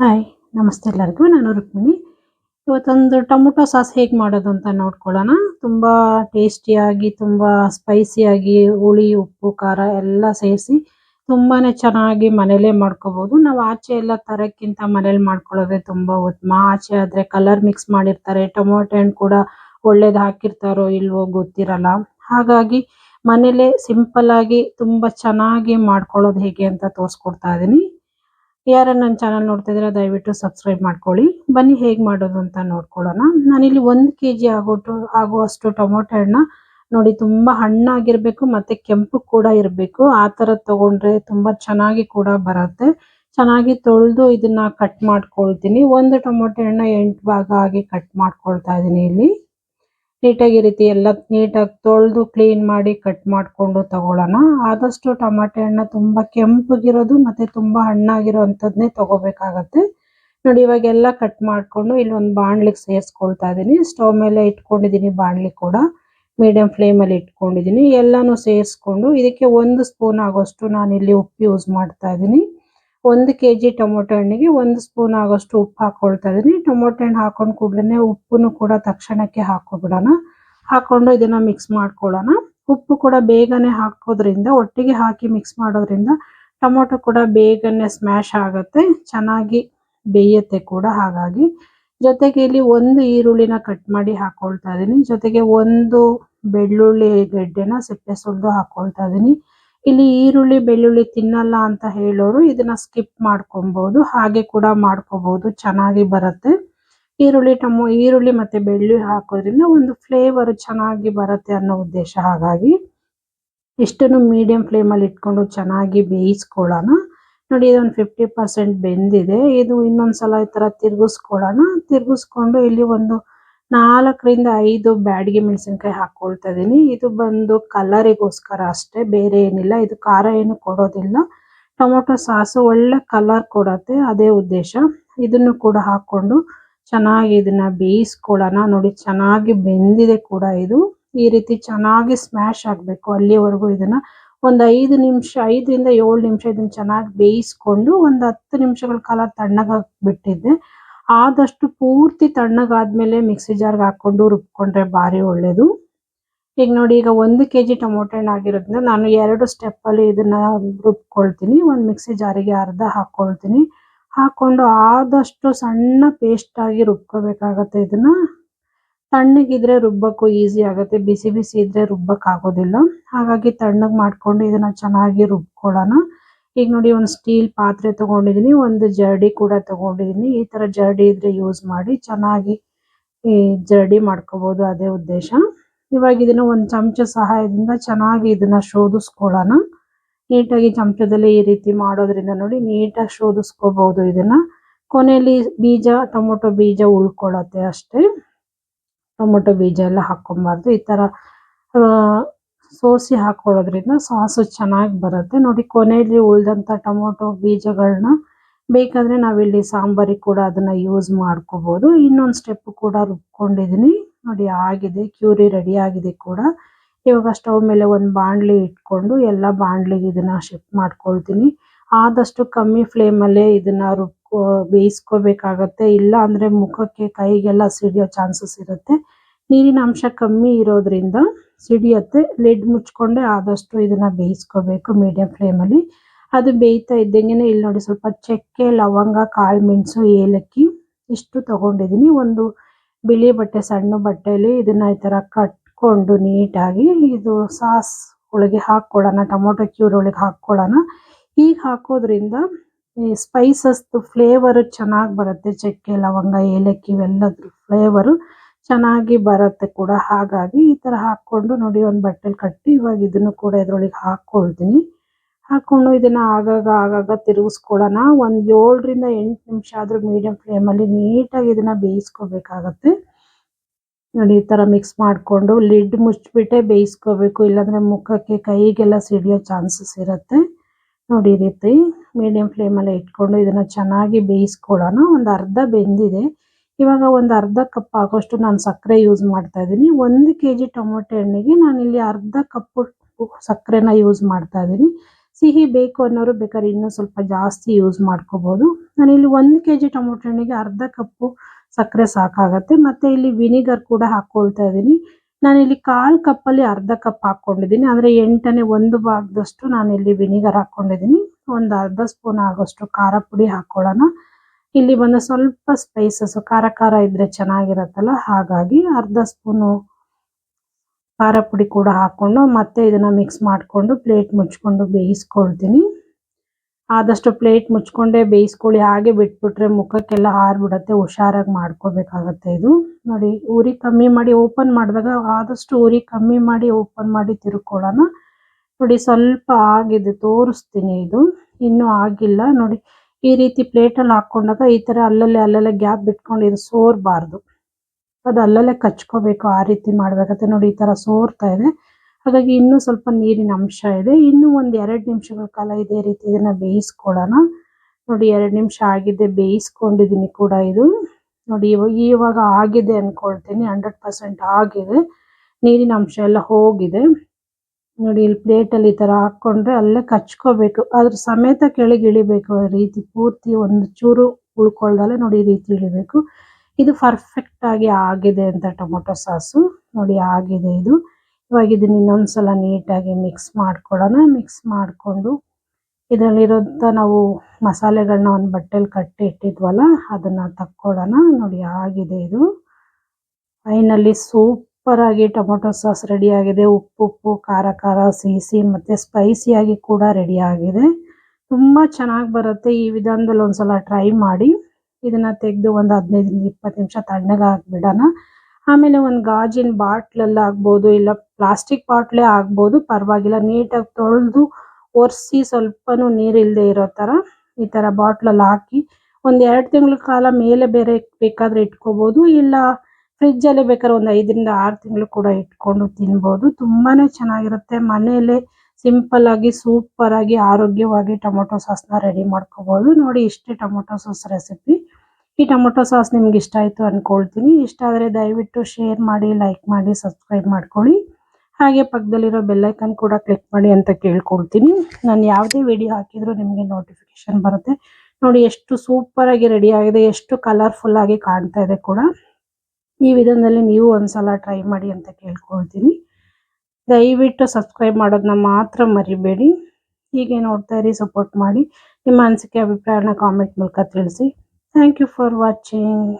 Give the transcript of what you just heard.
Hi, ನಮಸ್ತೆ ಎಲ್ಲರಿಗೂ. ನಾನು ರುಕ್ಮಿಣಿ. ಇವತ್ತೊಂದು ಟೊಮೊಟೊ ಸಾಸ್ ಹೇಗೆ ಮಾಡೋದು ಅಂತ ನೋಡ್ಕೊಳ್ಳೋಣ. ತುಂಬ ಟೇಸ್ಟಿಯಾಗಿ, ತುಂಬ ಸ್ಪೈಸಿಯಾಗಿ ಹುಳಿ, ಉಪ್ಪು, ಖಾರ ಎಲ್ಲ ಸೇರಿಸಿ ತುಂಬಾನೇ ಚೆನ್ನಾಗಿ ಮನೇಲೇ ಮಾಡ್ಕೋಬೋದು. ನಾವು ಆಚೆ ಎಲ್ಲ ತರೋಕ್ಕಿಂತ ಮನೇಲಿ ಮಾಡ್ಕೊಳ್ಳೋದೇ ತುಂಬ ಉತ್ತಮ ಆಚೆ ಆದರೆ ಕಲರ್ ಮಿಕ್ಸ್ ಮಾಡಿರ್ತಾರೆ. ಟೊಮೊಟೊ ಹಣ್ಣು ಕೂಡ ಒಳ್ಳೇದು ಹಾಕಿರ್ತಾರೋ ಇಲ್ವೋ ಗೊತ್ತಿರಲ್ಲ. ಹಾಗಾಗಿ ಮನೇಲೇ ಆಗಿ ತುಂಬ ಚೆನ್ನಾಗಿ ಮಾಡ್ಕೊಳ್ಳೋದು ಹೇಗೆ ಅಂತ ತೋರಿಸ್ಕೊಡ್ತಾ ಇದ್ದೀನಿ ಯಾರು ನನ್ನ ಚಾನಲ್ ನೋಡ್ತಾ ಇದ್ರೆ ದಯವಿಟ್ಟು ಸಬ್ಸ್ಕ್ರೈಬ್ ಮಾಡ್ಕೊಳ್ಳಿ. ಬನ್ನಿ ಹೇಗೆ ಮಾಡೋದು ಅಂತ ನೋಡ್ಕೊಳ್ಳೋಣ. ನಾನಿಲ್ಲಿ ಒಂದು ಕೆ ಜಿ ಆಗೋಟು ಆಗುವಷ್ಟು ಟೊಮೊಟೊ ಹಣ್ಣ ನೋಡಿ ತುಂಬ ಹಣ್ಣಾಗಿರ್ಬೇಕು, ಮತ್ತೆ ಕೆಂಪು ಕೂಡ ಇರಬೇಕು. ಆ ಥರ ತಗೊಂಡ್ರೆ ತುಂಬ ಚೆನ್ನಾಗಿ ಕೂಡ ಬರುತ್ತೆ. ಚೆನ್ನಾಗಿ ತೊಳೆದು ಇದನ್ನ ಕಟ್ ಮಾಡ್ಕೊಳ್ತೀನಿ. ಒಂದು ಟೊಮೊಟೊ ಹಣ್ಣ ಎಂಟು ಭಾಗ ಆಗಿ ಕಟ್ ಮಾಡ್ಕೊಳ್ತಾ ಇದ್ದೀನಿ ಇಲ್ಲಿ. ನೀಟಾಗಿ ಆಗಿ ರೀತಿ ಎಲ್ಲ ನೀಟಾಗಿ ತೊಳೆದು ಕ್ಲೀನ್ ಮಾಡಿ ಕಟ್ ಮಾಡ್ಕೊಂಡು ತಗೊಳ್ಳೋಣ. ಆದಷ್ಟು ಟೊಮಾಟೆ ಹಣ್ಣು ತುಂಬ ಕೆಂಪಗಿರೋದು ಮತ್ತೆ ತುಂಬ ಹಣ್ಣಾಗಿರೋ ಅಂಥದ್ನೇ ತಗೋಬೇಕಾಗತ್ತೆ. ನೋಡಿ ಇವಾಗೆಲ್ಲ ಕಟ್ ಮಾಡಿಕೊಂಡು ಇಲ್ಲಿ ಒಂದು ಬಾಣ್ಲಿಗೆ ಸೇರಿಸ್ಕೊಳ್ತಾ ಇದ್ದೀನಿ. ಸ್ಟವ್ ಮೇಲೆ ಇಟ್ಕೊಂಡಿದ್ದೀನಿ ಬಾಣ್ಲಿ ಕೂಡ. ಮೀಡಿಯಂ ಫ್ಲೇಮಲ್ಲಿ ಇಟ್ಕೊಂಡಿದ್ದೀನಿ. ಎಲ್ಲಾನು ಸೇರಿಸ್ಕೊಂಡು ಇದಕ್ಕೆ ಒಂದು ಸ್ಪೂನ್ ಆಗೋಷ್ಟು ನಾನು ಇಲ್ಲಿ ಉಪ್ಪು ಯೂಸ್ ಮಾಡ್ತಾ ಇದ್ದೀನಿ. ಒಂದು ಕೆ ಜಿ ಟೊಮೊಟೊ ಹಣ್ಣಿಗೆ ಒಂದು ಸ್ಪೂನ್ ಆಗೋಷ್ಟು ಉಪ್ಪು ಹಾಕೊಳ್ತಾ ಇದೀನಿ ಟೊಮೊಟೊ ಹಣ್ಣು ಹಾಕೊಂಡು ಕೂಡಲೇ ಉಪ್ಪನ್ನು ಕೂಡ ತಕ್ಷಣಕ್ಕೆ ಹಾಕೋಬಿಡೋಣ ಹಾಕೊಂಡು ಇದನ್ನ ಮಿಕ್ಸ್ ಮಾಡ್ಕೊಳ್ಳೋಣ. ಉಪ್ಪು ಕೂಡ ಬೇಗನೆ ಹಾಕೋದ್ರಿಂದ ಒಟ್ಟಿಗೆ ಹಾಕಿ ಮಿಕ್ಸ್ ಮಾಡೋದ್ರಿಂದ ಟೊಮೊಟೊ ಕೂಡ ಬೇಗನೆ ಸ್ಮ್ಯಾಶ್ ಆಗುತ್ತೆ, ಚೆನ್ನಾಗಿ ಬೇಯುತ್ತೆ ಕೂಡ ಹಾಗಾಗಿ. ಜೊತೆಗೆ ಇಲ್ಲಿ ಒಂದು ಈರುಳ್ಳಿನ ಕಟ್ ಮಾಡಿ ಹಾಕೊಳ್ತಾ ಇದ್ದೀನಿ. ಜೊತೆಗೆ ಒಂದು ಬೆಳ್ಳುಳ್ಳಿ ಗೆಡ್ಡೆನ ಸಿಪ್ಪೆ ಸುಲಿದು ಹಾಕೊಳ್ತಾ ಇದೀನಿ ಇಲ್ಲಿ ಈರುಳ್ಳಿ, ಬೆಳ್ಳುಳ್ಳಿ ತಿನ್ನಲ್ಲ ಅಂತ ಹೇಳೋರು ಇದನ್ನ ಸ್ಕಿಪ್ ಮಾಡ್ಕೊಬಹುದು ಹಾಗೆ ಕೂಡ ಮಾಡ್ಕೋಬಹುದು ಚೆನ್ನಾಗಿ ಬರುತ್ತೆ. ಈರುಳ್ಳಿ ಟಮೊ ಈರುಳ್ಳಿ ಮತ್ತೆ ಬೆಳ್ಳುಳ್ಳಿ ಹಾಕೋದ್ರಿಂದ ಒಂದು ಫ್ಲೇವರ್ ಚೆನ್ನಾಗಿ ಬರುತ್ತೆ ಅನ್ನೋ ಉದ್ದೇಶ. ಹಾಗಾಗಿ ಇಷ್ಟನ್ನು ಮೀಡಿಯಂ ಫ್ಲೇಮಲ್ಲಿ ಇಟ್ಕೊಂಡು ಚೆನ್ನಾಗಿ ಬೇಯಿಸ್ಕೊಳ್ಳೋಣ. ನೋಡಿ ಇದೊಂದು ಫಿಫ್ಟಿ ಪರ್ಸೆಂಟ್ ಬೆಂದಿದೆ. ಇದು ಇನ್ನೊಂದ್ಸಲ ಈ ತರ ತಿರ್ಗಿಸ್ಕೊಳ್ಳೋಣ. ತಿರ್ಗಿಸ್ಕೊಂಡು ಇಲ್ಲಿ ಒಂದು ನಾಲ್ಕರಿಂದ ಐದು ಬ್ಯಾಡಗಿ ಮೆಣಸಿನಕಾಯಿ ಹಾಕೊಳ್ತಾ ಇದೀನಿ. ಇದು ಬಂದು ಕಲರಿಗೋಸ್ಕರ ಅಷ್ಟೇ, ಬೇರೆ ಏನಿಲ್ಲ. ಇದು ಖಾರ ಏನು ಕೊಡೋದಿಲ್ಲ. ಟೊಮೊಟೊ ಸಾಸ್ ಒಳ್ಳೆ ಕಲರ್ ಕೊಡತ್ತೆ, ಅದೇ ಉದ್ದೇಶ. ಇದನ್ನು ಕೂಡ ಹಾಕೊಂಡು ಚೆನ್ನಾಗಿ ಇದನ್ನ ಬೇಯಿಸ್ಕೊಳ್ಳೋಣ. ನೋಡಿ, ಚೆನ್ನಾಗಿ ಬೆಂದಿದೆ ಕೂಡ ಇದು. ಈ ರೀತಿ ಚೆನ್ನಾಗಿ ಸ್ಮ್ಯಾಶ್ ಆಗಬೇಕು. ಅಲ್ಲಿವರೆಗೂ ಇದನ್ನ ಒಂದು ಐದು ನಿಮಿಷ, ಐದರಿಂದ ಏಳು ನಿಮಿಷ ಇದನ್ನ ಚೆನ್ನಾಗಿ ಬೇಯಿಸ್ಕೊಂಡು ಒಂದು ಹತ್ತು ನಿಮಿಷಗಳ ಕಾಲ ತಣ್ಣಗಾಕ್ ಬಿಟ್ಟಿದ್ದೆ. ಆದಷ್ಟು ಪೂರ್ತಿ ತಣ್ಣಗಾದ್ಮೇಲೆ ಮಿಕ್ಸಿ ಜಾರ್ಗೆ ಹಾಕೊಂಡು ರುಬ್ಕೊಂಡ್ರೆ ಭಾರಿ ಒಳ್ಳೇದು. ಈಗ ನೋಡಿ, ಈಗ ಒಂದು ಕೆ ಜಿ ಟೊಮೊಟೊ ಹಣ್ಣು ಆಗಿರೋದ್ರಿಂದ ನಾನು ಎರಡು ಸ್ಟೆಪ್ಪಲ್ಲಿ ಇದನ್ನ ರುಬ್ಕೊಳ್ತೀನಿ. ಒಂದು ಮಿಕ್ಸಿ ಜಾರಿಗೆ ಅರ್ಧ ಹಾಕೊಳ್ತೀನಿ ಹಾಕೊಂಡು ಆದಷ್ಟು ಸಣ್ಣ ಪೇಸ್ಟ್ ಆಗಿ ರುಬ್ಕೋಬೇಕಾಗತ್ತೆ ಇದನ್ನ. ತಣ್ಣಗಿದ್ರೆ ರುಬ್ಬಕ್ಕೂ ಈಸಿ ಆಗುತ್ತೆ. ಬಿಸಿ ಬಿಸಿ ಇದ್ರೆ ರುಬ್ಬಕ್ ಆಗೋದಿಲ್ಲ ಹಾಗಾಗಿ ತಣ್ಣಗೆ ಮಾಡ್ಕೊಂಡು ಇದನ್ನ ಚೆನ್ನಾಗಿ ರುಬ್ಕೊಳ್ಳೋಣ. ಈಗ ನೋಡಿ ಒಂದು ಸ್ಟೀಲ್ ಪಾತ್ರೆ ತಗೊಂಡಿದೀನಿ, ಒಂದು ಜರಡಿ ಕೂಡ ತಗೊಂಡಿದೀನಿ. ಈ ತರ ಜರಡಿ ಇದ್ರೆ ಯೂಸ್ ಮಾಡಿ ಚೆನ್ನಾಗಿ ಈ ಜರಡಿ ಮಾಡ್ಕೋಬಹುದು ಅದೇ ಉದ್ದೇಶ. ಇವಾಗ ಇದನ್ನ ಒಂದು ಚಮಚ ಸಹಾಯದಿಂದ ಚೆನ್ನಾಗಿ ಇದನ್ನ ಶೋಧಿಸ್ಕೊಳ್ಳೋಣ. ನೀಟಾಗಿ ಚಮಚದಲ್ಲಿ ಈ ರೀತಿ ಮಾಡೋದ್ರಿಂದ ನೋಡಿ ನೀಟಾಗಿ ಶೋಧಿಸ್ಕೋಬಹುದು ಇದನ್ನ. ಕೊನೆಯಲ್ಲಿ ಬೀಜ, ಟೊಮೊಟೊ ಬೀಜ ಉಳ್ಕೊಳ್ಳುತ್ತೆ ಅಷ್ಟೇ. ಟೊಮೊಟೊ ಬೀಜ ಎಲ್ಲ ಹಾಕೊಬಾರ್ದು ಈ ತರ ಸೋಸಿ ಹಾಕೊಳ್ಳೋದ್ರಿಂದ ಸಾಸು ಚೆನ್ನಾಗಿ ಬರುತ್ತೆ. ನೋಡಿ, ಕೊನೆಯಲ್ಲಿ ಉಳಿದಂತ ಟೊಮೊಟೊ ಬೀಜಗಳನ್ನ ಬೇಕಾದ್ರೆ ನಾವಿಲ್ಲಿ ಸಾಂಬಾರಿಗೆ ಕೂಡ ಅದನ್ನ ಯೂಸ್ ಮಾಡ್ಕೋಬಹುದು ಇನ್ನೊಂದು ಸ್ಟೆಪ್ ಕೂಡ ರುಬ್ಕೊಂಡಿದೀನಿ. ನೋಡಿ, ಆಗಿದೆ. ಕ್ಯೂರಿ ರೆಡಿ ಆಗಿದೆ ಕೂಡ. ಇವಾಗ ಸ್ಟವ್ ಮೇಲೆ ಒಂದು ಬಾಣಲಿ ಇಟ್ಕೊಂಡು ಎಲ್ಲ ಬಾಣಲಿಗೆ ಇದನ್ನ ಶಿಫ್ಟ್ ಮಾಡ್ಕೊಳ್ತೀನಿ. ಆದಷ್ಟು ಕಮ್ಮಿ ಫ್ಲೇಮಲ್ಲೇ ಇದನ್ನ ರುಬ್ಕೊ, ಬೇಯಿಸ್ಕೋಬೇಕಾಗತ್ತೆ. ಇಲ್ಲ ಅಂದ್ರೆ ಮುಖಕ್ಕೆ ಕೈಗೆಲ್ಲ ಸಿಡಿಯೋ ಚಾನ್ಸಸ್ ಇರುತ್ತೆ. ನೀರಿನ ಅಂಶ ಕಮ್ಮಿ ಇರೋದ್ರಿಂದ ಸಿಡಿಯತ್ತೆ. ಲಿಡ್ ಮುಚ್ಕೊಂಡೆ ಆದಷ್ಟು ಇದನ್ನ ಬೇಯಿಸ್ಕೋಬೇಕು ಮೀಡಿಯಂ ಫ್ಲೇಮಲ್ಲಿ ಅದು ಬೇಯ್ತಾ ಇದ್ದಂಗೆ ಇಲ್ಲಿ ನೋಡಿ ಸ್ವಲ್ಪ ಚಕ್ಕೆ, ಲವಂಗ, ಕಾಳು ಮೆಣಸು, ಏಲಕ್ಕಿ ಇಷ್ಟು ತಗೊಂಡಿದ್ದೀನಿ ಒಂದು ಬಿಳಿ ಬಟ್ಟೆ, ಸಣ್ಣ ಬಟ್ಟೆಯಲ್ಲಿ ಇದನ್ನ ಈ ತರ ಕಟ್ಕೊಂಡು ನೀಟಾಗಿ ಇದು ಸಾಸ್ ಒಳಗೆ ಹಾಕ್ಕೊಳ್ಳೋಣ, ಟೊಮೊಟೊ ಕ್ಯೂರ್ ಒಳಗೆ ಹಾಕ್ಕೊಳ್ಳೋಣ. ಈಗ ಹಾಕೋದ್ರಿಂದ ಈ ಸ್ಪೈಸಸ್ ಫ್ಲೇವರ್ ಚೆನ್ನಾಗಿ ಬರುತ್ತೆ. ಚಕ್ಕೆ, ಲವಂಗ, ಏಲಕ್ಕಿ ಇವೆಲ್ಲದ್ರ ಫ್ಲೇವರು ಚೆನ್ನಾಗಿ ಬರುತ್ತೆ ಕೂಡ. ಹಾಗಾಗಿ ಈ ತರ ಹಾಕೊಂಡು ನೋಡಿ, ಒಂದು ಬಟ್ಟೆಲಿ ಕಟ್ಟಿ ಇವಾಗ ಇದನ್ನು ಕೂಡ ಇದರೊಳಗೆ ಹಾಕೊಳ್ತೀನಿ. ಹಾಕೊಂಡು ಇದನ್ನ ಆಗಾಗ ಆಗಾಗ ತಿರುಗಿಸ್ಕೊಳ್ಳೋಣ. ಒಂದ್ ಏಳರಿಂದ ಎಂಟು ನಿಮಿಷ ಆದ್ರೂ ಮೀಡಿಯಂ ಫ್ಲೇಮಲ್ಲಿ ನೀಟಾಗಿ ಇದನ್ನ ಬೇಯಿಸ್ಕೋಬೇಕಾಗತ್ತೆ. ನೋಡಿ, ಈ ತರ ಮಿಕ್ಸ್ ಮಾಡ್ಕೊಂಡು ಲಿಡ್ ಮುಚ್ಚಿಬಿಟ್ಟೆ ಬೇಯಿಸ್ಕೋಬೇಕು. ಇಲ್ಲಾಂದ್ರೆ ಮುಖಕ್ಕೆ ಕೈಗೆಲ್ಲ ಸಿಡಿಯೋ ಚಾನ್ಸಸ್ ಇರುತ್ತೆ. ನೋಡಿ ರೀತಿ ಮೀಡಿಯಂ ಫ್ಲೇಮಲ್ಲಿ ಇಟ್ಕೊಂಡು ಇದನ್ನ ಚೆನ್ನಾಗಿ ಬೇಯಿಸ್ಕೊಳ್ಳೋಣ. ಒಂದು ಅರ್ಧ ಬೆಂದಿದೆ. ಇವಾಗ ಒಂದು ಅರ್ಧ ಕಪ್ ಆಗೋಷ್ಟು ನಾನು ಸಕ್ಕರೆ ಯೂಸ್ ಮಾಡ್ತಾ ಇದ್ದೀನಿ. ಒಂದು ಕೆ ಜಿ ಟೊಮೊಟೊ ಹಣ್ಣಿಗೆ ಇಲ್ಲಿ ಅರ್ಧ ಕಪ್ಪು ಸಕ್ಕರೆನ ಯೂಸ್ ಮಾಡ್ತಾ ಇದ್ದೀನಿ. ಸಿಹಿ ಬೇಕು ಅನ್ನೋರು ಬೇಕಾದ್ರೆ ಇನ್ನೂ ಸ್ವಲ್ಪ ಜಾಸ್ತಿ ಯೂಸ್ ಮಾಡ್ಕೋಬಹುದು ನಾನು ಇಲ್ಲಿ ಒಂದು ಕೆ ಜಿ ಟೊಮೊಟೊ ಹಣ್ಣಿಗೆ ಅರ್ಧ ಕಪ್ಪು ಸಕ್ಕರೆ ಸಾಕಾಗತ್ತೆ. ಮತ್ತೆ ಇಲ್ಲಿ ವಿನಿಗರ್ ಕೂಡ ಹಾಕೊಳ್ತಾ ಇದ್ದೀನಿ. ನಾನು ಇಲ್ಲಿ ಕಾಲ್ ಕಪ್ಪಲ್ಲಿ ಅರ್ಧ ಕಪ್ ಹಾಕೊಂಡಿದ್ದೀನಿ. ಅಂದ್ರೆ ಎಂಟನೇ ಒಂದು ಭಾಗದಷ್ಟು ನಾನು ಇಲ್ಲಿ ವಿನಿಗರ್ ಹಾಕೊಂಡಿದ್ದೀನಿ. ಒಂದು ಅರ್ಧ ಸ್ಪೂನ್ ಆಗೋಷ್ಟು ಖಾರ ಪುಡಿ ಹಾಕೊಳ್ಳೋಣ. ಇಲ್ಲಿ ಬಂದು ಸ್ವಲ್ಪ ಸ್ಪೈಸಸ್ ಖಾರ ಖಾರ ಇದ್ರೆ ಚೆನ್ನಾಗಿರತ್ತಲ್ಲ? ಹಾಗಾಗಿ ಅರ್ಧ ಸ್ಪೂನು ಖಾರ ಪುಡಿ ಕೂಡ ಹಾಕೊಂಡು ಮತ್ತೆ ಇದನ್ನ ಮಿಕ್ಸ್ ಮಾಡಿಕೊಂಡು ಪ್ಲೇಟ್ ಮುಚ್ಕೊಂಡು ಬೇಯಿಸ್ಕೊಳ್ತೀನಿ. ಆದಷ್ಟು ಪ್ಲೇಟ್ ಮುಚ್ಕೊಂಡೇ ಬೇಯಿಸ್ಕೊಳ್ಳಿ. ಹಾಗೆ ಬಿಟ್ಬಿಟ್ರೆ ಮುಖಕ್ಕೆಲ್ಲ ಹಾರ್ಬಿಡತ್ತೆ ಹುಷಾರಾಗಿ ಮಾಡ್ಕೋಬೇಕಾಗತ್ತೆ ಇದು. ನೋಡಿ, ಉರಿ ಕಮ್ಮಿ ಮಾಡಿ ಓಪನ್ ಮಾಡಿದಾಗ ಆದಷ್ಟು ಉರಿ ಕಮ್ಮಿ ಮಾಡಿ ಓಪನ್ ಮಾಡಿ ತಿರ್ಕೊಳ್ಳೋಣ. ನೋಡಿ, ಸ್ವಲ್ಪ ಆಗಿದೆ ತೋರಿಸ್ತೀನಿ ಇದು. ಇನ್ನೂ ಆಗಿಲ್ಲ. ನೋಡಿ ಈ ರೀತಿ ಪ್ಲೇಟಲ್ಲಿ ಹಾಕೊಂಡಾಗ ಈ ತರ ಅಲ್ಲಲ್ಲಿ ಅಲ್ಲಲ್ಲೇ ಗ್ಯಾಪ್ ಬಿಟ್ಕೊಂಡು ಇದು ಸೋರ್ಬಾರ್ದು. ಅದು ಅಲ್ಲಲ್ಲೇ ಕಚ್ಕೋಬೇಕು ಆ ರೀತಿ ಮಾಡಬೇಕಂತ ನೋಡಿ ಈ ತರ ಸೋರ್ತಾ ಇದೆ. ಹಾಗಾಗಿ ಇನ್ನೂ ಸ್ವಲ್ಪ ನೀರಿನ ಅಂಶ ಇದೆ. ಇನ್ನೂ ಒಂದು ಎರಡು ನಿಮಿಷಗಳ ಕಾಲ ಇದೇ ರೀತಿ ಇದನ್ನ ಬೇಯಿಸ್ಕೊಳ್ಳೋಣ. ನೋಡಿ ಎರಡು ನಿಮಿಷ ಆಗಿದೆ ಬೇಯಿಸ್ಕೊಂಡಿದೀನಿ ಕೂಡ ಇದು. ನೋಡಿ ಇವಾಗ ಇವಾಗ ಆಗಿದೆ ಅನ್ಕೊಳ್ತೀನಿ. ಹಂಡ್ರೆಡ್ ಪರ್ಸೆಂಟ್ ಆಗಿದೆ. ನೀರಿನ ಅಂಶ ಎಲ್ಲ ಹೋಗಿದೆ. ನೋಡಿ, ಇಲ್ಲಿ ಪ್ಲೇಟ್ ಅಲ್ಲಿ ಈ ತರ ಹಾಕೊಂಡ್ರೆ ಅಲ್ಲೇ ಕಚ್ಕೋಬೇಕು. ಅದ್ರ ಸಮೇತ ಕೆಳಗೆ ಇಳಿಬೇಕು ಆ ರೀತಿ. ಪೂರ್ತಿ ಒಂದು ಚೂರು ಉಳ್ಕೊಳ್ದಲೆ ನೋಡಿ ಈ ರೀತಿ ಇಳಿಬೇಕು. ಇದು ಪರ್ಫೆಕ್ಟ್ ಆಗಿ ಆಗಿದೆ ಅಂತ ಟೊಮೊಟೊ ಸಾಸು. ನೋಡಿ, ಆಗಿದೆ ಇದು. ಇವಾಗ ಇದನ್ನ ಇನ್ನೊಂದ್ಸಲ ನೀಟಾಗಿ ಮಿಕ್ಸ್ ಮಾಡ್ಕೊಳ್ಳೋಣ. ಮಿಕ್ಸ್ ಮಾಡಿಕೊಂಡು ಇದರಲ್ಲಿರೋಂಥ ನಾವು ಮಸಾಲೆಗಳನ್ನ ಒಂದು ಬಟ್ಟೆಲಿ ಕಟ್ಟಿ ಇಟ್ಟಿದ್ವಲ್ಲ, ಅದನ್ನ ತಕ್ಕೊಳ್ಳೋಣ. ನೋಡಿ, ಆಗಿದೆ ಇದು. ಫೈನಲಿ ಸೂಪರ್ ಆಗಿ ಟೊಮೊಟೊ ಸಾಸ್ ರೆಡಿ ಆಗಿದೆ. ಉಪ್ಪು ಉಪ್ಪು, ಖಾರ ಖಾರ, ಸಿಹಿ ಸಿಹಿ ಮತ್ತೆ ಸ್ಪೈಸಿ ಆಗಿ ಕೂಡ ರೆಡಿ ಆಗಿದೆ. ತುಂಬಾ ಚೆನ್ನಾಗಿ ಬರುತ್ತೆ. ಈ ವಿಧಾನದಲ್ಲಿ ಒಂದ್ಸಲ ಟ್ರೈ ಮಾಡಿ ಇದನ್ನ ತೆಗೆದು ಒಂದು ಹದಿನೈದರಿಂದ ಇಪ್ಪತ್ತು ನಿಮಿಷ ತಣ್ಣಗೆ ಹಾಕ್ಬಿಡೋಣ. ಆಮೇಲೆ ಒಂದು ಗಾಜಿನ ಬಾಟ್ಲಲ್ಲಿ ಆಗ್ಬೋದು ಇಲ್ಲ ಪ್ಲಾಸ್ಟಿಕ್ ಬಾಟ್ಲೇ ಆಗ್ಬೋದು ಪರವಾಗಿಲ್ಲ. ನೀಟಾಗಿ ತೊಳೆದು ಒರೆಸಿ ಸ್ವಲ್ಪನೂ ನೀರಿಲ್ಲದೆ ಇರೋ ಥರ ಈ ಥರ ಬಾಟ್ಲಲ್ಲಿ ಹಾಕಿ ಒಂದು ಎರಡು ತಿಂಗಳ ಕಾಲ ಮೇಲೆ ಬೇರೆ ಬೇಕಾದ್ರೆ ಇಟ್ಕೋಬಹುದು ಇಲ್ಲ ಫ್ರಿಜ್ಜಲ್ಲೇ ಬೇಕಾದ್ರೆ ಒಂದು ಐದರಿಂದ ಆರು ತಿಂಗಳು ಕೂಡ ಇಟ್ಕೊಂಡು ತಿನ್ನಬಹುದು ತುಂಬಾನೇ ಚೆನ್ನಾಗಿರುತ್ತೆ. ಮನೆಯಲ್ಲೇ ಸಿಂಪಲ್ ಆಗಿ ಸೂಪರ್ ಆಗಿ, ಆರೋಗ್ಯವಾಗಿ ಟೊಮೊಟೊ ಸಾಸ್ನ ರೆಡಿ ಮಾಡ್ಕೋಬಹುದು ನೋಡಿ ಇಷ್ಟೇ ಟೊಮೊಟೊ ಸಾಸ್ ರೆಸಿಪಿ ಈ ಟೊಮೊಟೊ ಸಾಸ್ ನಿಮ್ಗೆ ಇಷ್ಟ ಆಯ್ತು ಅನ್ಕೊಳ್ತೀನಿ. ಇಷ್ಟ ಆದರೆ ದಯವಿಟ್ಟು ಶೇರ್ ಮಾಡಿ ಲೈಕ್ ಮಾಡಿ ಸಬ್ಸ್ಕ್ರೈಬ್ ಮಾಡ್ಕೊಳ್ಳಿ. ಹಾಗೆ ಪಕ್ಕದಲ್ಲಿರೋ ಬೆಲ್ಲೈಕನ್ ಕೂಡ ಕ್ಲಿಕ್ ಮಾಡಿ ಅಂತ ಕೇಳ್ಕೊಳ್ತೀನಿ. ನಾನು ಯಾವುದೇ ವಿಡಿಯೋ ಹಾಕಿದ್ರು ನಿಮಗೆ ನೋಟಿಫಿಕೇಶನ್ ಬರುತ್ತೆ. ನೋಡಿ ಎಷ್ಟು ಸೂಪರ್ ಆಗಿ ರೆಡಿ ಆಗಿದೆ, ಎಷ್ಟು ಕಲರ್ಫುಲ್ ಆಗಿ ಕಾಣ್ತಾ ಇದೆ ಕೂಡ. ಈ ವಿಧಾನದಲ್ಲಿ ನೀವು ಒಂದ್ಸಲ ಟ್ರೈ ಮಾಡಿ ಅಂತ ಕೇಳ್ಕೊಳ್ತೀನಿ. ದಯವಿಟ್ಟು ಸಬ್ಸ್ಕ್ರೈಬ್ ಮಾಡೋದನ್ನ ಮಾತ್ರ ಮರಿಬೇಡಿ. ಹೀಗೆ ನೋಡ್ತಾ ಇರಿ ಸಪೋರ್ಟ್ ಮಾಡಿ. ನಿಮ್ಮ ಅನಿಸಿಕೆ ಅಭಿಪ್ರಾಯನ ಕಾಮೆಂಟ್ ಮೂಲಕ ತಿಳಿಸಿ. Thank you for watching